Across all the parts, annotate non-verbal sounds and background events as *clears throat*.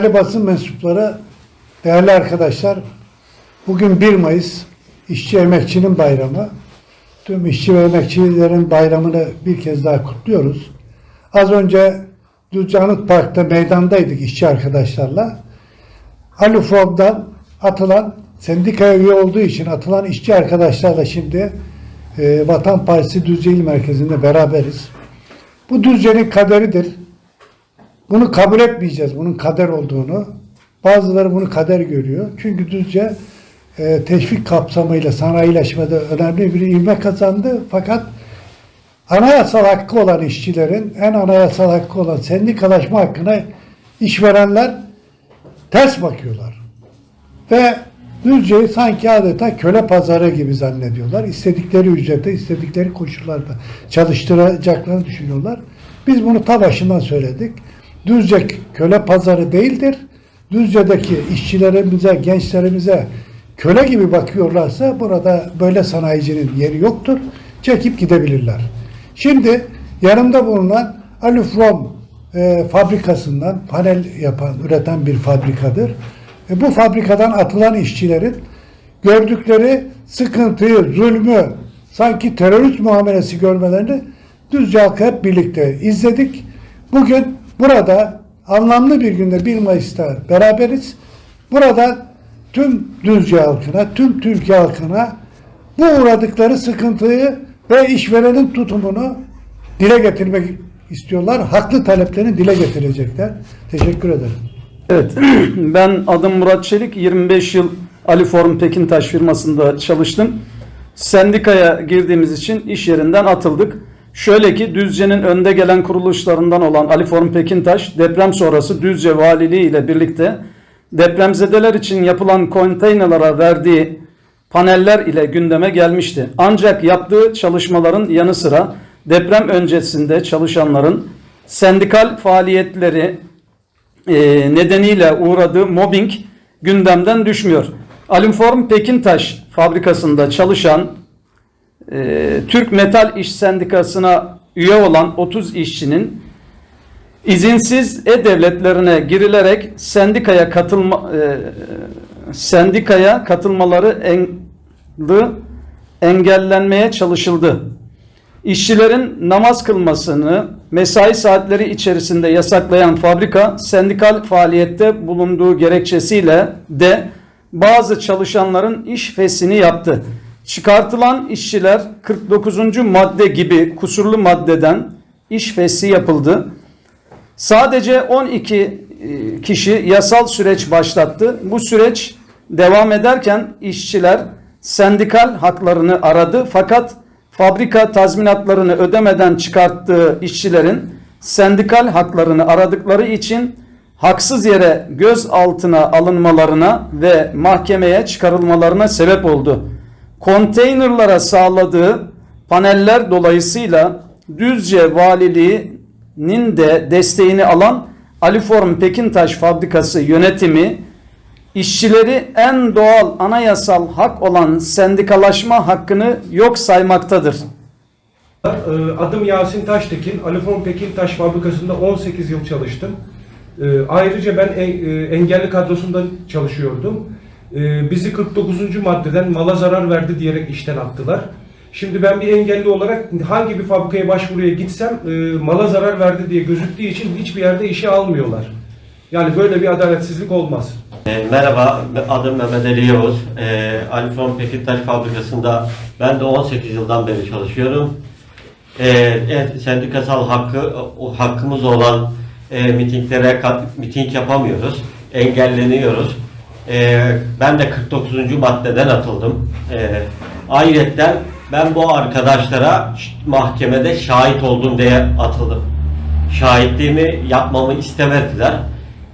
Değerli basın mensupları, değerli arkadaşlar, bugün 1 Mayıs İşçi Emekçinin Bayramı. Tüm işçi ve emekçilerin bayramını bir kez daha kutluyoruz. Az önce Düzce Anıt Park'ta meydandaydık işçi arkadaşlarla. Alufom'dan atılan, sendikaya üye olduğu için atılan işçi arkadaşlarla şimdi e, Vatan Partisi Düzce İl Merkezi'nde beraberiz. Bu Düzce'nin kaderidir. Bunu kabul etmeyeceğiz, bunun kader olduğunu. Bazıları bunu kader görüyor. Çünkü Düzce e, teşvik kapsamıyla sanayileşmede önemli bir ivme kazandı. Fakat anayasal hakkı olan işçilerin, en anayasal hakkı olan sendikalaşma hakkına işverenler ters bakıyorlar. Ve Düzce'yi sanki adeta köle pazarı gibi zannediyorlar. İstedikleri ücrete, istedikleri koşullarda çalıştıracaklarını düşünüyorlar. Biz bunu ta başından söyledik. Düzce köle pazarı değildir. Düzce'deki işçilerimize, gençlerimize köle gibi bakıyorlarsa burada böyle sanayicinin yeri yoktur. Çekip gidebilirler. Şimdi yanımda bulunan Alufrom e, fabrikasından panel yapan, üreten bir fabrikadır. E, bu fabrikadan atılan işçilerin gördükleri sıkıntıyı, zulmü, sanki terörist muamelesi görmelerini Düzce halkı hep birlikte izledik. Bugün burada anlamlı bir günde 1 Mayıs'ta beraberiz. Burada tüm Düzce halkına, tüm Türkiye halkına bu uğradıkları sıkıntıyı ve işverenin tutumunu dile getirmek istiyorlar. Haklı taleplerini dile getirecekler. Teşekkür ederim. Evet, *clears throat* ben adım Murat Çelik. 25 yıl Aliform Pekintaş firmasında çalıştım. Sendikaya girdiğimiz için iş yerinden atıldık. Şöyle ki Düzce'nin önde gelen kuruluşlarından olan Aliform Pekintaş deprem sonrası Düzce Valiliği ile birlikte depremzedeler için yapılan konteynerlara verdiği paneller ile gündeme gelmişti. Ancak yaptığı çalışmaların yanı sıra deprem öncesinde çalışanların sendikal faaliyetleri e, nedeniyle uğradığı mobbing gündemden düşmüyor. Alimform Pekintaş fabrikasında çalışan e, Türk Metal İş Sendikası'na üye olan 30 işçinin izinsiz e-devletlerine girilerek sendikaya katılma e, sendikaya katılmaları en, engellenmeye çalışıldı. İşçilerin namaz kılmasını mesai saatleri içerisinde yasaklayan fabrika sendikal faaliyette bulunduğu gerekçesiyle de bazı çalışanların iş fesini yaptı. Çıkartılan işçiler 49. madde gibi kusurlu maddeden iş fesi yapıldı. Sadece 12 e, kişi yasal süreç başlattı. Bu süreç devam ederken işçiler sendikal haklarını aradı fakat fabrika tazminatlarını ödemeden çıkarttığı işçilerin sendikal haklarını aradıkları için haksız yere gözaltına alınmalarına ve mahkemeye çıkarılmalarına sebep oldu. Konteynerlara sağladığı paneller dolayısıyla Düzce Valiliği'nin de desteğini alan Aliform Pekintaş Fabrikası yönetimi işçileri en doğal anayasal hak olan sendikalaşma hakkını yok saymaktadır. Ee, Adım Yasin Taştekin. Alifon Pekintaş fabrikasında 18 yıl çalıştım. Ee, Ayrıca ben en- e, engelli kadrosunda çalışıyordum. Ee, Bizi 49. maddeden mala zarar verdi diyerek işten attılar. Şimdi ben bir engelli olarak hangi bir fabrikaya başvuruya gitsem e, mala zarar verdi diye gözüktüğü için hiçbir yerde işe almıyorlar. Yani böyle bir adaletsizlik olmaz. E, merhaba, adım Mehmet Ali Yavuz. E, Alifon Pekintaş Fabrikası'nda ben de 18 yıldan beri çalışıyorum. E, evet, sendikasal hakkı, hakkımız olan e, mitinglere miting yapamıyoruz, engelleniyoruz. E, ben de 49. maddeden atıldım. E, ayrıca ben bu arkadaşlara mahkemede şahit oldum diye atıldım. Şahitliğimi yapmamı istemediler.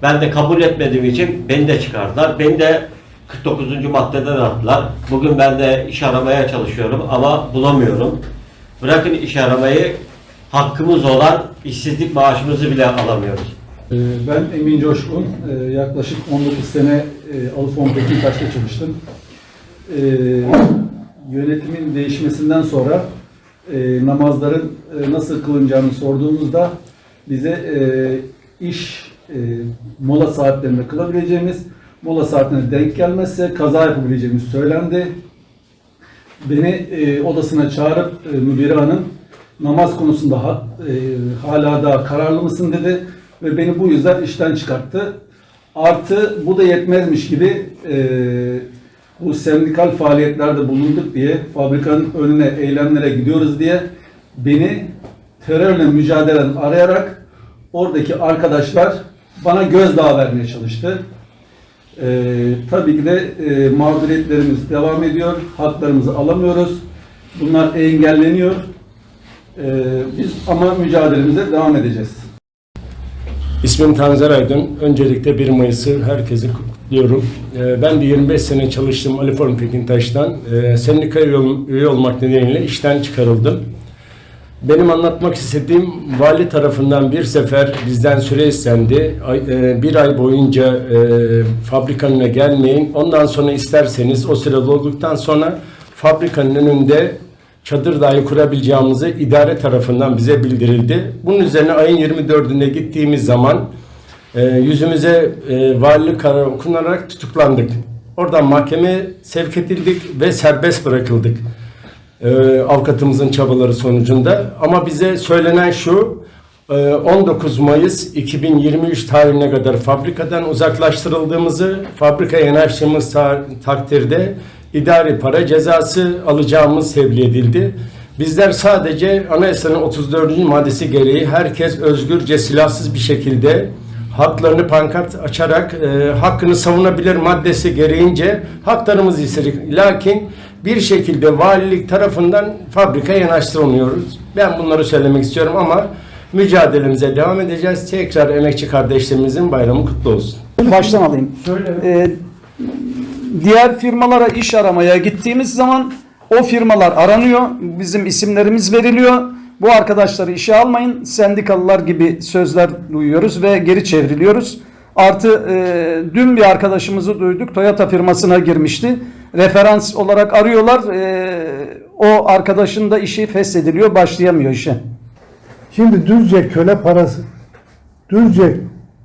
Ben de kabul etmediğim için beni de çıkardılar. Beni de 49. maddeden attılar. Bugün ben de iş aramaya çalışıyorum ama bulamıyorum. Bırakın iş aramayı, hakkımız olan işsizlik maaşımızı bile alamıyoruz. Ee, Ben Emin Coşkun. Yaklaşık 19 sene e, Alfon Pekintaş'ta çalıştım. Ee, Yönetimin değişmesinden sonra e, namazların e, nasıl kılınacağını sorduğumuzda bize e, iş e, mola saatlerinde kılabileceğimiz, mola saatine denk gelmezse kaza yapabileceğimiz söylendi. Beni e, odasına çağırıp e, müdiri hanım namaz konusunda ha- e, hala da kararlı mısın dedi ve beni bu yüzden işten çıkarttı. Artı bu da yetmezmiş gibi e, bu sendikal faaliyetlerde bulunduk diye fabrikanın önüne eylemlere gidiyoruz diye beni terörle mücadeleden arayarak oradaki arkadaşlar bana gözdağı vermeye çalıştı. Ee, tabii ki de e, mağduriyetlerimiz devam ediyor. Haklarımızı alamıyoruz. Bunlar engelleniyor. Ee, biz ama mücadelemize devam edeceğiz. İsmim Tanzer Aydın. Öncelikle 1 Mayıs'ı herkese kutluyorum. Ee, Ben de 25 sene çalıştım Ali Form Pekintaş'tan. Ee, Sendika üye ol- üye olmak nedeniyle işten çıkarıldım. Benim anlatmak istediğim vali tarafından bir sefer bizden süre istendi. E, Bir ay boyunca e, fabrikanın önüne gelmeyin. Ondan sonra isterseniz o süre dolduktan sonra fabrikanın önünde çadır dahi kurabileceğimizi idare tarafından bize bildirildi. Bunun üzerine ayın 24'ünde gittiğimiz zaman e, yüzümüze e, valilik kararı okunarak tutuklandık. Oradan mahkemeye sevk edildik ve serbest bırakıldık e, avukatımızın çabaları sonucunda. Ama bize söylenen şu, e, 19 Mayıs 2023 tarihine kadar fabrikadan uzaklaştırıldığımızı, fabrikaya yanaştığımız ta- takdirde idari para cezası alacağımız tebliğ edildi. Bizler sadece anayasanın 34. maddesi gereği herkes özgürce silahsız bir şekilde haklarını pankart açarak e, hakkını savunabilir maddesi gereğince haklarımızı istedik. Lakin bir şekilde valilik tarafından fabrikaya yanaştırılmıyoruz. Ben bunları söylemek istiyorum ama mücadelemize devam edeceğiz. Tekrar emekçi kardeşlerimizin bayramı kutlu olsun. Baştan alayım. Ee, diğer firmalara iş aramaya gittiğimiz zaman o firmalar aranıyor. Bizim isimlerimiz veriliyor. Bu arkadaşları işe almayın. Sendikalılar gibi sözler duyuyoruz ve geri çevriliyoruz. Artı e, dün bir arkadaşımızı duyduk. Toyota firmasına girmişti. Referans olarak arıyorlar. E, o arkadaşın da işi feshediliyor. Başlayamıyor işe. Şimdi Düzce köle parası, Düzce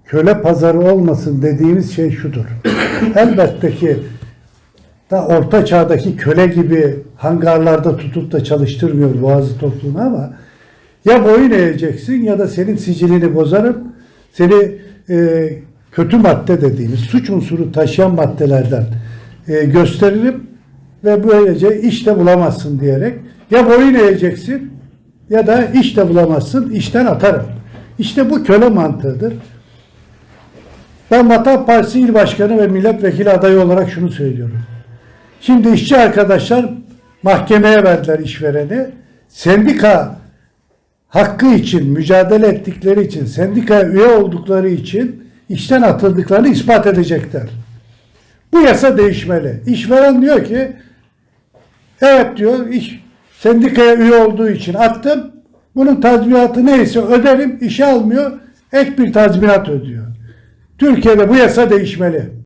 köle pazarı olmasın dediğimiz şey şudur. Elbette ki da orta çağdaki köle gibi hangarlarda tutup da çalıştırmıyor boğazı tokluğunu ama ya boyun eğeceksin ya da senin sicilini bozarım. Seni e, kötü madde dediğimiz suç unsuru taşıyan maddelerden e, gösteririm ve böylece iş de bulamazsın diyerek ya boyun eğeceksin ya da iş de bulamazsın, işten atarım. İşte bu köle mantığıdır. Ben Vatan Partisi İl Başkanı ve Milletvekili adayı olarak şunu söylüyorum. Şimdi işçi arkadaşlar mahkemeye verdiler işvereni. Sendika hakkı için mücadele ettikleri için, sendikaya üye oldukları için işten atıldıklarını ispat edecekler. Bu yasa değişmeli. İşveren diyor ki Evet diyor iş sendikaya üye olduğu için attım. Bunun tazminatı neyse öderim. işe almıyor. Ek bir tazminat ödüyor. Türkiye'de bu yasa değişmeli.